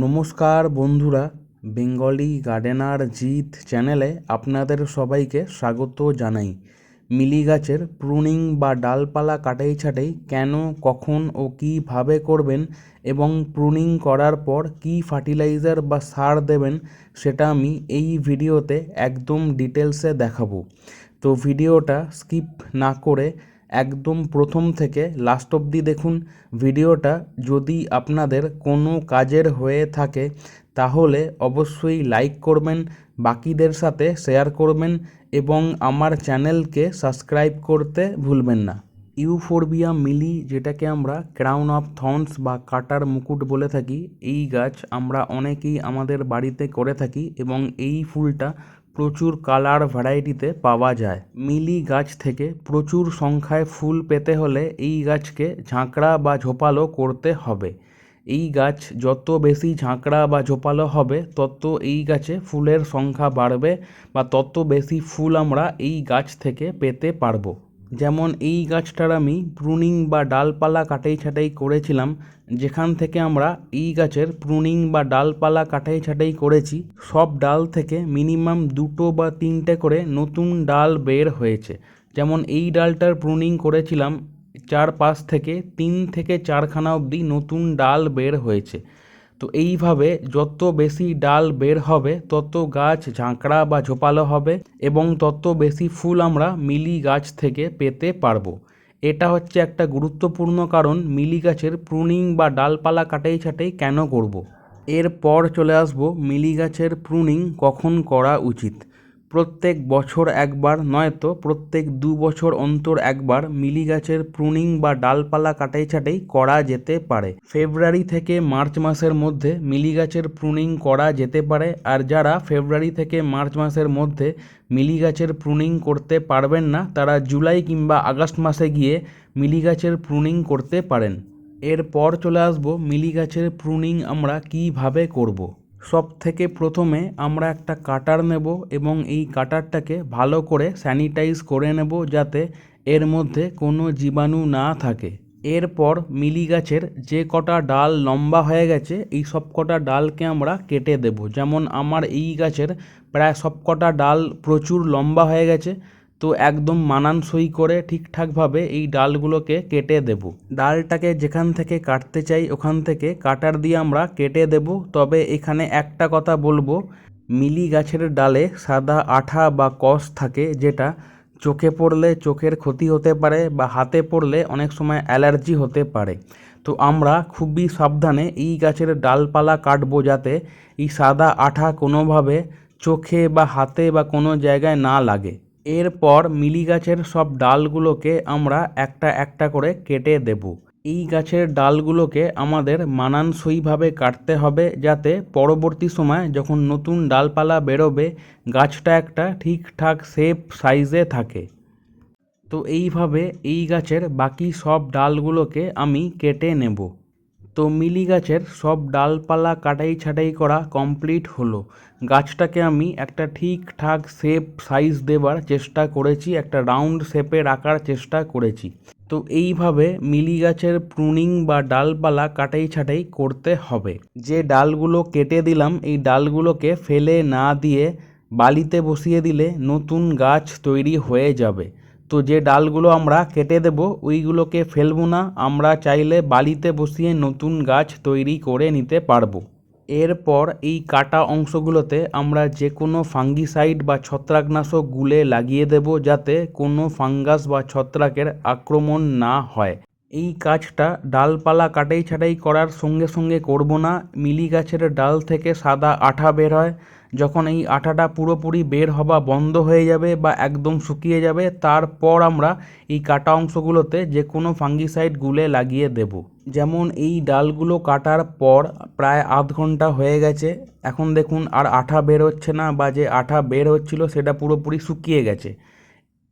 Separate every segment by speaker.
Speaker 1: নমস্কার বন্ধুরা, Bengali gardener Jeet চ্যানেলে আপনাদের সবাইকে স্বাগত জানাই। মিলি গাছের প্রুনিং বা ডালপালা কাটাই ছাটাই কেন, কখন ও কীভাবে করবেন এবং প্রুনিং করার পর কী ফার্টিলাইজার বা সার দেবেন সেটা আমি এই ভিডিওতে একদম ডিটেলসে দেখাবো। তো ভিডিওটা স্কিপ না করে একদম প্রথম থেকে লাস্ট অবধি দেখুন। ভিডিওটা যদি আপনাদের কোনো কাজের হয়ে থাকে, তাহলে অবশ্যই লাইক করবেন, বাকিদের সাথে শেয়ার করবেন এবং আমার চ্যানেলকে সাবস্ক্রাইব করতে ভুলবেন না। ইউফোরবিয়া মিলি যেটাকে আমরা ক্রাউন অফ থর্নস বা কাটার মুকুট বলে থাকি, এই গাছ আমরা অনেকেই আমাদের বাড়িতে করে থাকি এবং এই ফুলটা প্রচুর কালার ভ্যারাইটিতে পাওয়া যায়। মিলি গাছ থেকে প্রচুর সংখ্যায় ফুল পেতে হলে এই গাছকে ঝাঁকড়া বা ঝোপালো করতে হবে। এই গাছ যত বেশি ঝাঁকড়া বা ঝোপালো হবে, তত এই গাছে ফুলের সংখ্যা বাড়বে বা তত বেশি ফুল আমরা এই গাছ থেকে পেতে পারব। যেমন এই গাছটার আমি প্রুনিং বা ডালপালা কাটাই ছাটাই করেছিলাম, যেখান থেকে আমরা এই গাছের প্রুনিং বা ডালপালা কাটাই ছাটাই করেছি, সব ডাল থেকে মিনিমাম দুটো বা তিনটে করে নতুন ডাল বের হয়েছে। যেমন এই ডালটার প্রুনিং করেছিলাম চার পাশ থেকে তিন থেকে চারখানা অবধি নতুন ডাল বের হয়েছে। তো এইভাবে যত বেশি ডাল বের হবে, তত গাছ ঝাঁকড়া বা ঝোপালো হবে এবং তত বেশি ফুল আমরা মিলি গাছ থেকে পেতে পারব এটা হচ্ছে একটা গুরুত্বপূর্ণ কারণ, মিলি গাছের প্রুনিং বা ডালপালা কাটাই ছাটাই কেন করব। এরপর চলে আসব মিলি গাছের প্রুনিং কখন করা উচিত প্রত্যেক বছর একবার নয়তো প্রত্যেক দু বছর অন্তর একবার মিলি গাছের প্রুনিং বা ডালপালা কাটাই ছাটাই করা যেতে পারে ফেব্রুয়ারি থেকে মার্চ মাসের মধ্যে মিলি গাছের প্রুনিং করা যেতে পারে আর যারা ফেব্রুয়ারি থেকে মার্চ মাসের মধ্যে মিলি গাছের প্রুনিং করতে পারবেন না, তারা জুলাই কিংবা আগস্ট মাসে গিয়ে মিলি গাছের প্রুনিং করতে পারেন এরপর চলে আসব মিলি গাছের প্রুনিং আমরা কীভাবে করব। সব থেকে প্রথমে আমরা একটা কাটার নেব এবং এই কাটারটাকে ভালো করে স্যানিটাইজ করে নেব যাতে এর মধ্যে কোনো জীবাণু না থাকে। এরপর মিলি গাছের যে কটা ডাল লম্বা হয়ে গেছে, এই সব কটা ডালকে আমরা কেটে দেব। যেমন আমার এই গাছের প্রায় সব কটা ডাল প্রচুর লম্বা হয়ে গেছে। তো একদম মানানসই করে ঠিকঠাকভাবে এই ডালগুলোকে কেটে দেব। ডালটাকে যেখান থেকে কাটতে চাই ওখান থেকে কাটার দিয়ে আমরা কেটে দেব। তবে এখানে একটা কথা বলব, মিলি গাছের ডালে সাদা আঠা বা কষ থাকে যেটা চোখে পড়লে চোখের ক্ষতি হতে পারে বা হাতে পড়লে অনেক সময় অ্যালার্জি হতে পারে। তো আমরা খুবই সাবধানে এই গাছের ডালপালা কাটবো যাতে এই সাদা আঠা কোনোভাবে চোখে বা হাতে বা কোনো জায়গায় না লাগে। এরপর মিলি গাছের সব ডালগুলোকে আমরা একটা একটা করে কেটে দেব। এই গাছের ডালগুলোকে আমাদের মানানসইভাবে কাটতে হবে যাতে পরবর্তী সময় যখন নতুন ডালপালা বেরোবে, গাছটা একটা ঠিকঠাক শেপ সাইজে থাকে। তো এইভাবে এই গাছের বাকি সব ডালগুলোকে আমি কেটে নেব। তো মিলি গাছের সব ডালপালা কাটাই ছাটাই করা কমপ্লিট হলো। গাছটাকে আমি একটা ঠিকঠাক শেপ, সাইজ দেবার চেষ্টা করেছি, একটা রাউন্ড শেপে রাখার চেষ্টা করেছি। তো এইভাবে মিলি গাছের প্রুনিং বা ডালপালা কাটাই ছাটাই করতে হবে। যে ডালগুলো কেটে দিলাম, এই ডালগুলোকে ফেলে না দিয়ে বালিতে বসিয়ে দিলে নতুন গাছ তৈরি হয়ে যাবে। তো যে ডালগুলো আমরা কেটে দেব, ওইগুলোকে ফেলব না। আমরা চাইলে বালিতে বসিয়ে নতুন গাছ তৈরি করে নিতে পারব। এরপর এই কাটা অংশগুলোতে আমরা যে কোনো ফাঙ্গিসাইড বা ছত্রাকনাশক গুলে লাগিয়ে দেব যাতে কোনো ফাঙ্গাস বা ছত্রাকের আক্রমণ না হয়। এই কাজটা ডালপালা কাটাই ছাটাই করার সঙ্গে সঙ্গে করব না। মিলি গাছের ডাল থেকে সাদা আঠা বের হয়। যখন এই আঠাটা পুরোপুরি বের হওয়া বন্ধ হয়ে যাবে বা একদম শুকিয়ে যাবে, তারপর আমরা এই কাটা অংশগুলোতে যে কোনো ফাঙ্গিসাইড গুলে লাগিয়ে দেব। যেমন এই ডালগুলো কাটার পর প্রায় আধ ঘণ্টা হয়ে গেছে। এখন দেখুন আর আঠা বের হচ্ছে না বা যে আঠা বের হচ্ছিল সেটা পুরোপুরি শুকিয়ে গেছে।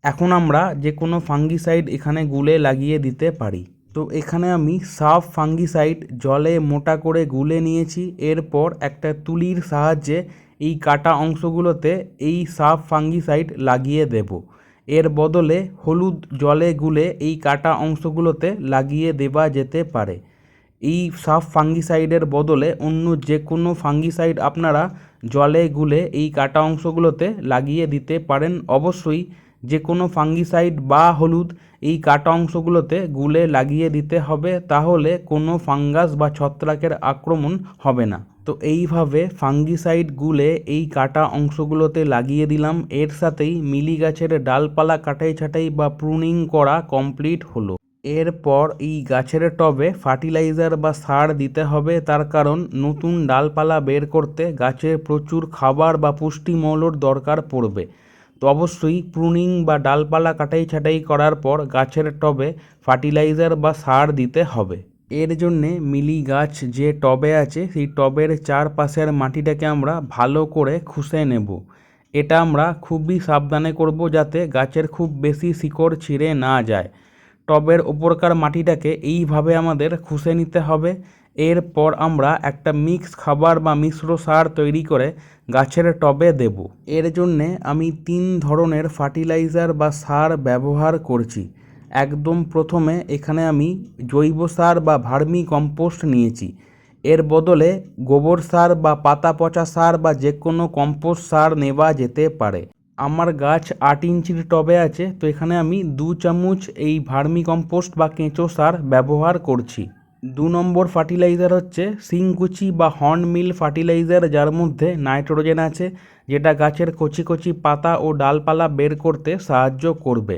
Speaker 1: এখন আমরা যে কোনো ফাঙ্গিসাইড এখানে গুলে লাগিয়ে দিতে পারি। তো এখানে আমি সাফ ফাঙ্গিসাইড জলে মোটা করে গুলে নিয়েছি। এরপর একটা তুলির সাহায্যে এই কাটা অংশগুলোতে এই সাফ ফাঙ্গিসাইড লাগিয়ে দেব। এর বদলে হলুদ জলে গুলে এই কাটা অংশগুলোতে লাগিয়ে দেওয়া যেতে পারে। এই সাব ফাঙ্গিসাইডের বদলে অন্য যে কোনো ফাঙ্গিসাইড আপনারা জলে গুলে এই কাটা অংশগুলোতে লাগিয়ে দিতে পারেন। অবশ্যই যে কোনো ফাঙ্গিসাইড বা হলুদ এই কাটা অংশগুলোতে গুলে লাগিয়ে দিতে হবে, তাহলে কোনো ফাঙ্গাস বা ছত্রাকের আক্রমণ হবে না। তো এইভাবে ফাঙ্গিসাইড গুলে এই কাটা অংশগুলোতে লাগিয়ে দিলাম। এর সাথেই মিলি গাছের ডালপালা কাটাই ছাঁটাই বা প্রুনিং করা কমপ্লিট হলো। এরপর এই গাছের টবে ফার্টিলাইজার বা সার দিতে হবে। তার কারণ নতুন ডালপালা বের করতে গাছের প্রচুর খাবার বা পুষ্টিমৌলর দরকার পড়বে। তো অবশ্যই প্রুনিং বা ডালপালা কাটাই ছাঁটাই করার পর গাছের টবে ফার্টিলাইজার বা সার দিতে হবে। এর জন্যে মিলি গাছ যে টবে আছে, সেই টবের চারপাশের মাটিটাকে আমরা ভালো করে খুঁসে নেব। এটা আমরা খুবই সাবধানে করব যাতে গাছের খুব বেশি শিকড় ছিঁড়ে না যায়। টবের ওপরকার মাটিটাকে এইভাবে আমাদের খুঁসে নিতে হবে। এরপর আমরা একটা মিক্স খাবার বা মিশ্র সার তৈরি করে গাছের টবে দেব। এর জন্যে আমি তিন ধরনের ফার্টিলাইজার বা সার ব্যবহার করছি। একদম প্রথমে এখানে আমি জৈব সার বা ভার্মি কম্পোস্ট নিয়েছি। এর বদলে গোবর সার বা পাতা পচা সার বা যে কোনো কম্পোস্ট সার নেওয়া যেতে পারে। আমার গাছ আট ইঞ্চির টবে আছে, তো এখানে আমি দু চামচ এই ভার্মি কম্পোস্ট বা কেঁচো সার ব্যবহার করছি। দু নম্বর ফার্টিলাইজার হচ্ছে সিংকুচি বা হর্ন মিল ফার্টিলাইজার, যার মধ্যে নাইট্রোজেন আছে, যেটা গাছের কচি কচি পাতা ও ডালপালা বের করতে সাহায্য করবে।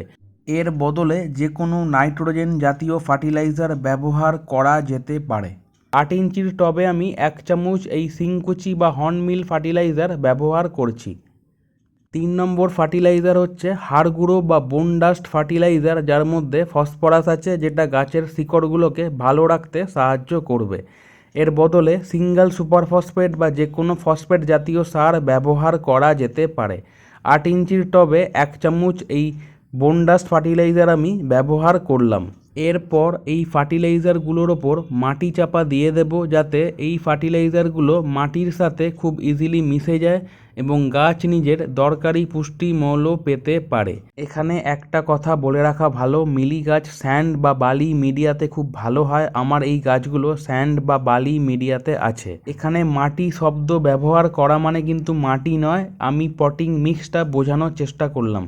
Speaker 1: এর বদলে যে কোনো নাইট্রোজেন জাতীয় ফার্টিলাইজার ব্যবহার করা যেতে পারে। আট ইঞ্চির টবে আমি এক চামচ এই সিংকুচি বা হর্ন মিল ফার্টিলাইজার ব্যবহার করছি। তিন নম্বর ফার্টিলাইজার হচ্ছে হাড় গুঁড়ো বা বোন ডাস্ট ফার্টিলাইজার, যার মধ্যে ফসফরাস আছে, যেটা গাছের শিকড়গুলোকে ভালো রাখতে সাহায্য করবে। এর বদলে সিঙ্গেল সুপার ফসফেট বা যে কোনো ফসফেট জাতীয় সার ব্যবহার করা যেতে পারে। আট ইঞ্চির টবে এক চামচ এই বোনডাস্ট ফার্টিলাইজার আমি ব্যবহার করলাম। এরপর এই ফার্টিলাইজারগুলোর ওপর মাটি চাপা দিয়ে দেব যাতে এই ফার্টিলাইজারগুলো মাটির সাথে খুব ইজিলি মিশে যায় এবং গাছ নিজের দরকারি পুষ্টি মৌল পেতে পারে। এখানে একটা কথা বলে রাখা ভালো, মিলি গাছ স্যান্ড বা বালি মিডিয়াতে খুব ভালো হয়। আমার এই গাছগুলো স্যান্ড বা বালি মিডিয়াতে আছে। এখানে মাটি শব্দ ব্যবহার করা মানে কিন্তু মাটি নয়, আমি পটিং মিক্সটা বোঝানোর চেষ্টা করলাম।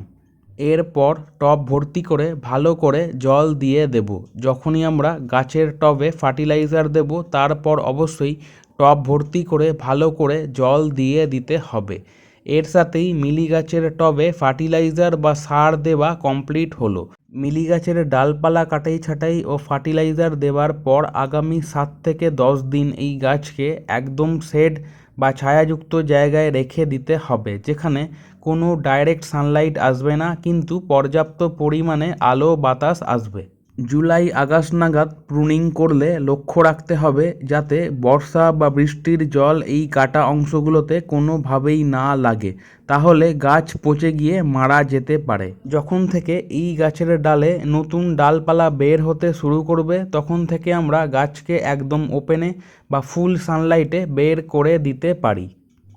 Speaker 1: এরপর টব ভর্তি করে ভালো করে জল দিয়ে দেব। যখনই আমরা গাছের টবে ফার্টিলাইজার দেব, তারপর অবশ্যই টব ভর্তি করে ভালো করে জল দিয়ে দিতে হবে। এর সাথেই মিলি গাছের টবে ফার্টিলাইজার বা সার দেওয়া কমপ্লিট হলো। মিলি গাছের ডালপালা কাটাই ছাঁটাই ও ফার্টিলাইজার দেওয়ার পর আগামী সাত থেকে দশ দিন এই গাছকে একদম শেড বা ছায়াযুক্ত জায়গায় রেখে দিতে হবে, যেখানে কোনো ডাইরেক্ট সানলাইট আসবে না, কিন্তু পর্যাপ্ত পরিমাণে আলো বাতাস আসবে। জুলাই আগস্ট নাগাদ প্রুনিং করলে লক্ষ্য রাখতে হবে যাতে বর্ষা বা বৃষ্টির জল এই কাটা অংশগুলোতে কোনোভাবেই না লাগে। তাহলে গাছ পচে গিয়ে মারা যেতে পারে। যখন থেকে এই গাছের ডালে নতুন ডালপালা বের হতে শুরু করবে, তখন থেকে আমরা গাছকে একদম ওপেনে বা ফুল সানলাইটে বের করে দিতে পারি।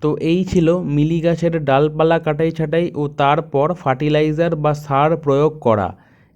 Speaker 1: তো এই ছিল মিলি গাছের ডালপালা কাটাই ছাঁটাই ও তারপর ফার্টিলাইজার বা সার প্রয়োগ করা।